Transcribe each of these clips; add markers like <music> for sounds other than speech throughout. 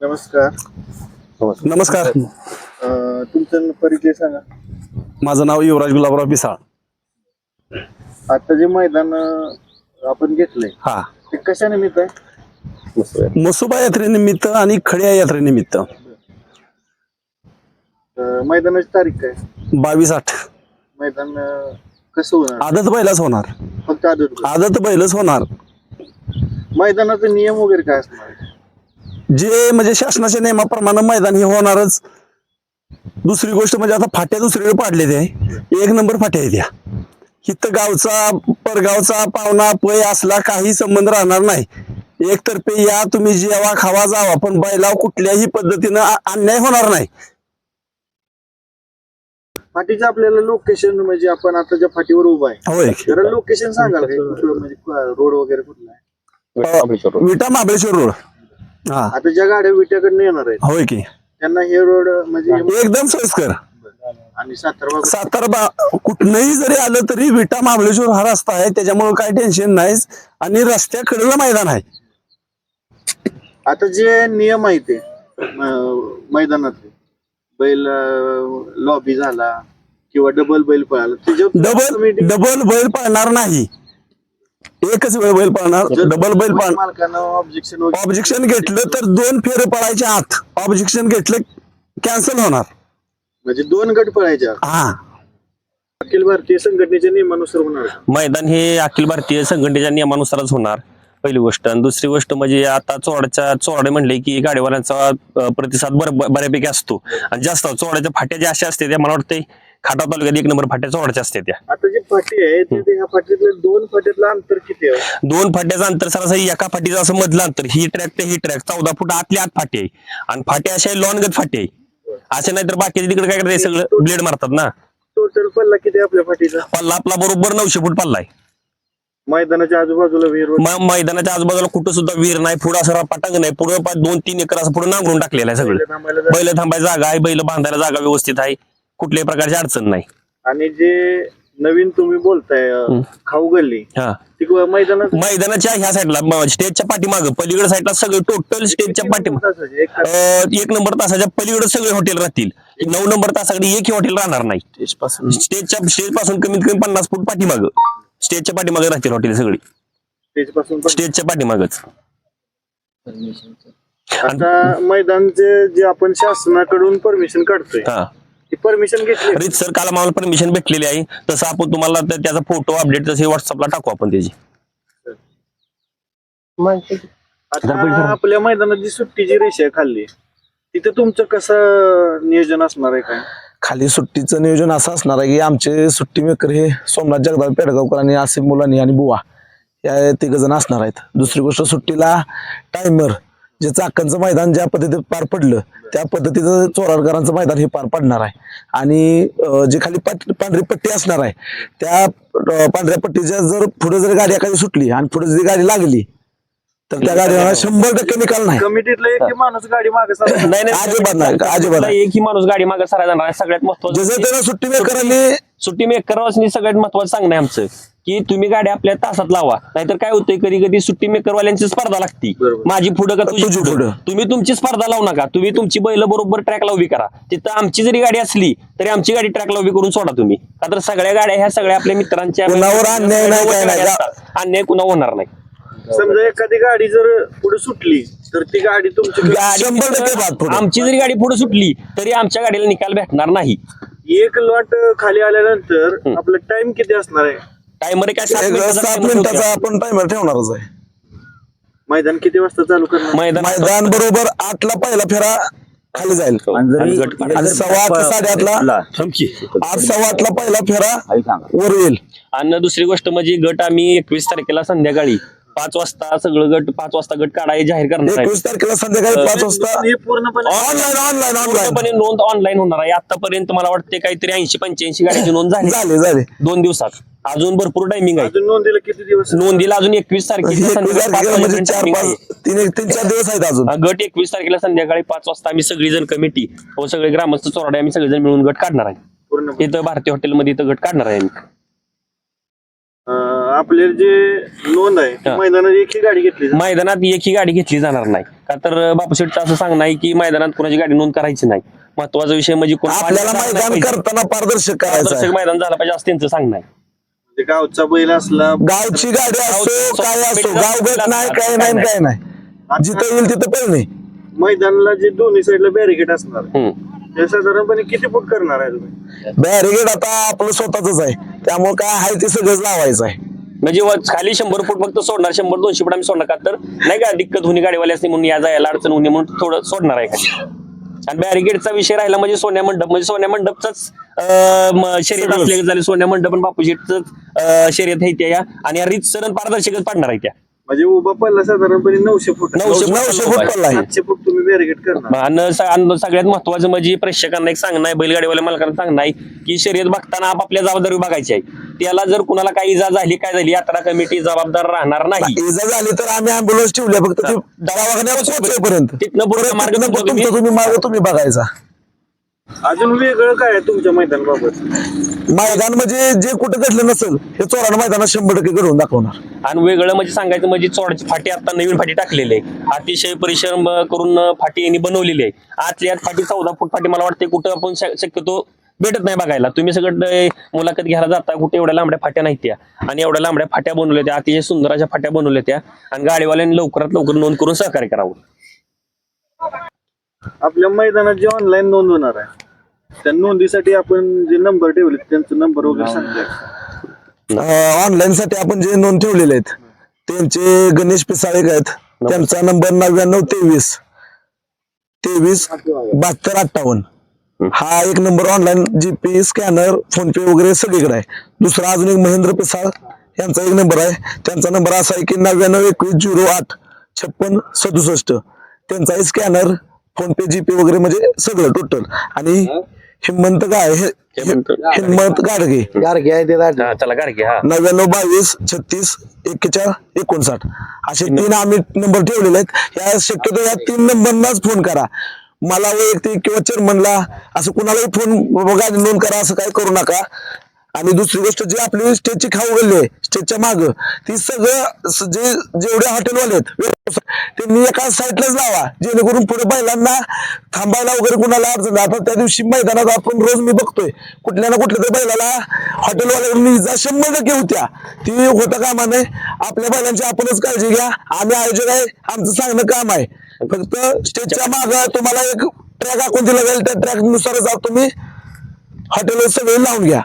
नमस्कार. नमस्कार. अं, तुमचा परिचय सांगा. माझं नाव युवराज गुलाबराव पिसाळ आता जे मैदान अं, आपण घेतलंय हा. ते कशा निमित्त आहे? मसुबा यात्रेनिमित्त आणि खड्या यात्रेनिमित्त. अं, मैदानाची तारीख काय? बावीस आठ. मैदान अं, कसं होणार? आदत बैलाच होणार. फक्त आदत आदत बैलच होणार. मैदानाचे नियम वगैरे काय असणार? जे म्हणजे शासनाच्या नियमाप्रमाणे मैदान हे होणारच. दुसरी गोष्ट म्हणजे आता फाट्या दुसरीकडे पाडले ते. एक नंबर फाट्या आहेत या. इथं गावचा परगावचा पाहुणा पय असला काही संबंध राहणार नाही. एकतर्फे या तुम्ही जेवा खावा जावा पण बैलाव कुठल्याही पद्धतीनं अन्याय होणार नाही. फाटीचं आपल्याला लोकेशन म्हणजे आपण आता ज्या फाटीवर उभा आहे. लोकेशन सांगाल कुठं म्हणजे रोड वगैरे कुठला आहे? विटा महाबळेश्वर रोड हा. आता ज्या गाड्या विट्याकडनं येणार आहेत होय की. त्यांना हे रोड म्हणजे एकदम सोयीस्कर. आणि सातारा सातारा बा- कुठनंही जरी आलं तरी विटा महाबळेश्वर हा रस्ता आहे त्याच्यामुळे काही टेन्शन नाही आणि रस्त्याकडेला मैदान आहे. आता जे नियम आहे ते अं, मैदानातले बैल लॉबी झाला किंवा डबल बैल पळाला त्याच्यावर डबल डबल बैल पाळणार नाही. एकच वेळ बैल पाळणार डबल बैल पाळ मालकानं ऑब्जेक्शन घेतलं तर दोन फेरे पळायच्या आत. ऑब्जेक्शन घेतलं कॅन्सल होणार. म्हणजे दोन गट पळायच्या. हा. अखिल भारतीय संघटनेच्या नियमानुसार होणार. मैदान हे अखिल भारतीय संघटनेच्या नियमानुसारच होणार पहिली गोष्ट. आणि दुसरी गोष्ट म्हणजे आता चोडाच्या चोडे म्हणले की गाडीवाल्यांचा प्रतिसाद बर बऱ्यापैकी असतो. आणि जास्त चोडाच्या फाट्या ज्या अशा असते त्या मला वाटते खाटा तालुक्यात एक नंबर फाट्या चोडाच्या असते त्या. आता जी फाटी आहे ते- ते ह्या फाटीतले दोन फाटीतलं अंतर किती आहे? दोन फाट्याचं अंतर सरासरी एका फाटीचं असं मधलं अंतर. ही ट्रॅक ते ही ट्रॅक चौदा फूट आतली आत फाटी आहे. आणि फाटी अशा लॉनगत फाटी आहे. असे नाही तर बाकीचे तिकडे काय करते सगळं ब्लेड मारतात ना. टोटल पल्ला किती आहे आपल्या फाटीचा? पल्ला आपला बरोबर नऊशे फूट पल्ला आहे. मैदानाच्या आजूबाजूला विहीर वगैरे. म- मैदानाच्या आजूबाजूला कुठं सुद्धा विहीर नाही पुढं असं पटांग नाही. पुढं पा- दोन तीन एकर असं पुढे नांगरून टाकलेलं आहे सगळं. बैल थांबायला जागा आहे बैल बांधायला जागा व्यवस्थित आहे. कुठल्याही प्रकारची अडचण नाही. आणि जे नवीन तुम्ही बोलताय अं, खाऊ गल्ली हा. ती क- मैदानात मैदानाच्या ह्या साईडला स्टेजच्या पाठीमागं पलीकडे साईडला सगळं टोटल स्टेजच्या पाठीमाग. तासाचे, एक तास. एक नंबर तासाच्या पलीकडे सगळे हॉटेल राहतील. नऊ नंबर तासाकडे एकही हॉटेल राहणार नाही. स्टेजच्या स्टेजपासून कमीत कमी पन्नास फूट पाठीमागं. स्टेजच्या पाठीमागे राहतील हॉटेल सगळी. पण- स्टेजच्या पाठीमागच. आता मैदानचे जे आपण शासनाकडून परमिशन काढतोय हा. परमिशन घेतली. रीत सर काल आम्हाला परमिशन भेटलेली आहे. तसं आपण तुम्हाला त्या- त्याचा फोटो अपडेट तसे व्हॉट्सअपला टाकू आपण त्याची. आता आपल्या मैदानात जी सुट्टीची रेषा आहे खाल्ली तिथे तुमचं कसं नियोजन असणार आहे काय? खाली सुट्टीचं नियोजन असं असणार आहे की आमचे सुट्टी मेकर हे सोमनाथ जगदाळ पेडगावकर आणि आसिफ मुलानी आणि बुवा या तिघ जण असणार आहेत. दुसरी गोष्ट सुट्टीला टायमर जे चाकणचं मैदान ज्या पद्धतीत पार पडलं त्या पद्धतीचं चोराडकरांचं मैदान हे पार पडणार आहे आणि जे खाली पट पांढरी पट्टी असणार आहे त्या पांढऱ्या पट्टीच्या जर पुढे जर गाडी एखादी सुटली आणि पुढे जर गाडी लागली तर त्या गाडीला शंभर टक्के निकाल नाही कमिटीतला एक माणूस गाडी मागे चालवतो. <laughs> नाही अजिबात नाही, अजिबात नाही. एकही माणूस गाडी मागे सरायला जाणार आहे. सगळ्यात महत्वाचं जसं त्याला सुट्टी मेकरांनी सुट्टी मेकरवासनी सगळ्यात महत्वाचं सांगणं आहे आमचं की तुम्ही गाडी आपल्या तासात लावा नाहीतर काय होतंय कधी कधी सुट्टी मेकरवाल्यांची स्पर्धा लागती बरोबर. माझी पुढं का तुझी तुझी पुढं पुढं. तुम्ही तुमची स्पर्धा लावू नका तुम्ही तुमची बैल बरोबर ट्रॅकला उभी करा तिथं आमची जरी गाडी असली तरी आमची गाडी ट्रॅकला उभी करून सोडा तुम्ही का तर सगळ्या गाड्या ह्या सगळ्या आपल्या मित्रांच्या कुणावर अन्याय नाही, काय नाही. असतात. अन्याय कुणा होणार नाही समजा एखादी गाडी जर पुढे सुटली तर ती गाडी तुमची गाडी शंभर टक्के बाद पुढं. आमची जरी गाडी पुढे सुटली तरी आमच्या गाडीला निकाल भेटणार नाही एक लॉट खाली आल्यानंतर आपलं टाइम किती असणार आहे टायमर काय सात एक मिनिटाचा सात timer मिनिटाचा ठेवतो. आपण टायमर ठेवणारच आहे. मैदान किती वाजता चालू करणार? मैदान मैदान बरोबर आठला पहिला फेरा खाली जाईल. आणि गट आणि सव्वा आठ ते साडेआठला आठ सव्वा आठला पहिला फेरा वर येईल. आणि दुसरी गोष्ट म्हणजे गट आम्ही एकवीस तारखेला संध्याकाळी पाच वाजता सगळं गट पाच वाजता गट काढाय जाहीर करणार आहे. एकवीस तारखेला संध्याकाळी पाच वाजता. हे पूर्णपणे ऑनलाईन ऑनलाईन ऑनलाईन पूर्णपणे नोंद ऑनलाईन होणार आहे. आतापर्यंत मला वाटते काहीतरी ऐंशी पंच्याऐंशी गाड्याची नोंद झाली. झाले झाले. दोन दिवसात. अजून भरपूर टायमिंग आहे. अजून नोंदीला किती दिवस? नोंदीला अजून एकवीस तारखेला एकवीस संध्याकाळी पाच तारखेला म्हणजे वाजेपर्यंत चार timing आहे. पाच तीन एक- तीन चार दिवस आहेत अजून. हा, गट एकवीस तारखेला संध्याकाळी पाच वाजता आम्ही सगळीजण कमिटी व सगळे ग्रामस्थ चोराडे आम्ही सगळेजण मिळून गट काढणार आहे. पूर्ण इथं भारतीय हॉटेलमध्ये इथं गट काढणार आहे आम्ही. अं, आपले जे नोंद आहे ती हा. मैदानात एकही गाडी घेतली जाते. मैदानात एक ही गाडी घेतली जाणार नाही. का तर बापूशेठचं असं सांगणं आहे की मैदानात कोणाची गाडी नोंद करायची नाही. महत्त्वाचा विषय म्हणजे कोण आपल्याला मैदान करताना पारदर्शक करायचं मैदान झालं पाहिजे असं त्यांचं सांगणं आहे. म्हणजे गावचा बैल असला गावची गाडी असो गावचं काय असो गावगत नाही काय काय नाही काय नाही. जिथं येईल तिथं पळणे मैदानाला जे दोन्ही साईडला बॅरिकेड असणार हम्म. ते साधारणपणे किती फूट करणार आहे तुम्ही? बॅरिगेड आता आपलं स्वतःच आहे. त्यामुळे काय आहे ते सगळंच लावायचं आहे. म्हणजे खाली शंभर फूट फक्त सोडणार शंभर दोनशे फूट आम्ही सोडणार का? तर नाही का दिक्कत होणी गाडीवाले असते म्हणून या जायला अडचण होणे म्हणून थोडं सोडणार आहे खाली. आणि बॅरिगेडचा विषय राहिला म्हणजे सोन्या मंडप म्हणजे सोन्या मंडपचाच शर्यत असले झाले. सोन्या मंडप आणि बापूजीच शर्यत आहे त्या आणि या रीतसर आणि पारदर्शकच पाडणार आहे त्या. म्हणजे उभा पल्ला साधारणपणे नऊशे फूट. नऊशे फूट नऊशे पल्ला फूट आहे. पल्ला आहे. सातशे फूट तुम्ही बॅरिकेड करणार. आणि स- आणि सगळ्यात महत्वाचं म्हणजे प्रेक्षकांना एक सांगणं आहे बैलगाडीवाल्या मालकांना सांगणं आहे की शर्यत बघताना आपापल्या जबाबदारी बघायची आहे. त्याला जर कुणाला काही इजा झाली काय झाली यात्रा कमिटी जबाबदार राहणार नाही. इजा झाली तर आम्ही अँब्युलन्स ठेवल्या फक्त ती पोहोचेपर्यंत तिथनं पुढे मार्ग तिथनं तुमचं तुम्ही मार्ग तुम्ही बघायचा. अजून वेगळं काय आहे तुमच्या मैदानाबाबत? मैदान म्हणजे जे कुठं घडलं नसेल हे चोरानं मैदानात शंभर टक्के घडवून दाखवणार. आणि वेगळं म्हणजे सांगायचं म्हणजे चोडाची फाटी आता नवीन फाटी टाकलेली आहे. अतिशय परिश्रम करून फाटी यांनी बनवलेली आहे. आतली आत फाटी चौदा फूट फाटी मला वाटते कुठं आपण शक्यतो भेटत नाही बघायला. तुम्ही सगळं मुलाखत घ्यायला जाता कुठे एवढ्या लांबड्या फाट्या नाहीत त्या. आणि एवढ्या लांबड्या फाट्या बनवल्या त्या अतिशय सुंदर अशा फाट्या बनवल्या त्या. आणि गाडीवाल्यांनी लवकरात लवकर नोंद करून सहकार्य करावं. आपल्या मैदानात जे ऑनलाईन नोंद होणार आहे त्या नोंदीसाठी आपण जे नंबर ठेवले त्यांचा नंबर वगैरे सांगताय ऑनलाईन साठी आपण जे नोंद ठेवलेले आहेत त्यांचे गणेश पिसाळेक आहेत. त्यांचा नंबर नव्याण्णव तेवीस तेवीस बहात्तर अठ्ठावन्न. हा एक number online GPay scanner PhonePe वगैरे सगळीकडे आहे. दुसरा अजून एक महेंद्र पिसाळ यांचा एक नंबर आहे. त्यांचा नंबर असा आहे की नव्याण्णव एकवीस झिरो आठ छप्पन सदुसष्ट. त्यांचाही स्कॅनर फोन पे जीपे वगैरे म्हणजे सगळं टोटल आणि हिम्मत काय हे- हेमंत. हिम्मत गाडगे हा चला गाडगे हा. नव्याण्णव बावीस छत्तीस एक्केचाळ एकोणसाठ. असे तीन आम्ही नंबर ठेवलेले आहेत. या शक्यतो या तीन नंबरनाच फोन करा. मला वैयक्तिक किंवा चेअरमनला असं कुणालाही फोन गाडी नोंद करा असं काय करू नका. आणि दुसरी गोष्ट जी आपली स्टेजची खाऊ गेली आहे स्टेजच्या माग ती सगळं जे जेवढे हॉटेलवाले आहेत त्यांनी एका साईडलाच लावा जेणेकरून पुढे बैलांना थांबायला वगैरे कुणाला अडचण नाही. आता त्या दिवशी मैदानात आपण रोज मी बघतोय कुठल्या ना कुठल्या तरी बैलाला हॉटेलवाल्याकडून इजा शंभर टक्के होत्या. ती होता कामा नये आपल्या बैलांची आपणच काळजी घ्या. आम्ही आयोजक आहे आमचं सांगणं काम आहे. फक्त स्टेजच्या माग तुम्हाला एक ट्रॅक आखून दिला जाईल त्या ट्रॅक नुसारच तुम्ही. हॉटेलवर सगळे लावून घ्या.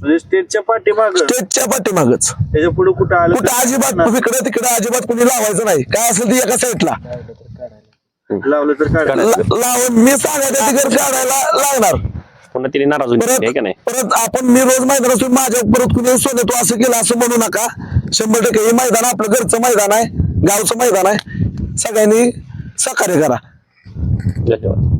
म्हणजे स्टेजच्या पाठीमाग. स्टेजच्या पाठीमागच. त्याच्या पुढे कुठं आलं कुठं अजिबात इकडे तिकडे अजिबात कुणी लावायचं नाही. काय असेल ते एका साईडला लावलं तर काढा लावून मी सांगायचं तिकडे काढायला लागणार. पुन्हा तिने नाराज होईल परत आहे का नाही? परत आपण मी रोज मैदान असतो माझ्या परत कुणी सोने तू असं केलं असं म्हणू नका. शंभर टक्के हे मैदान आपलं घरचं मैदान आहे गावचं मैदान आहे. सगळ्यांनी सहकार्य करा. धन्यवाद.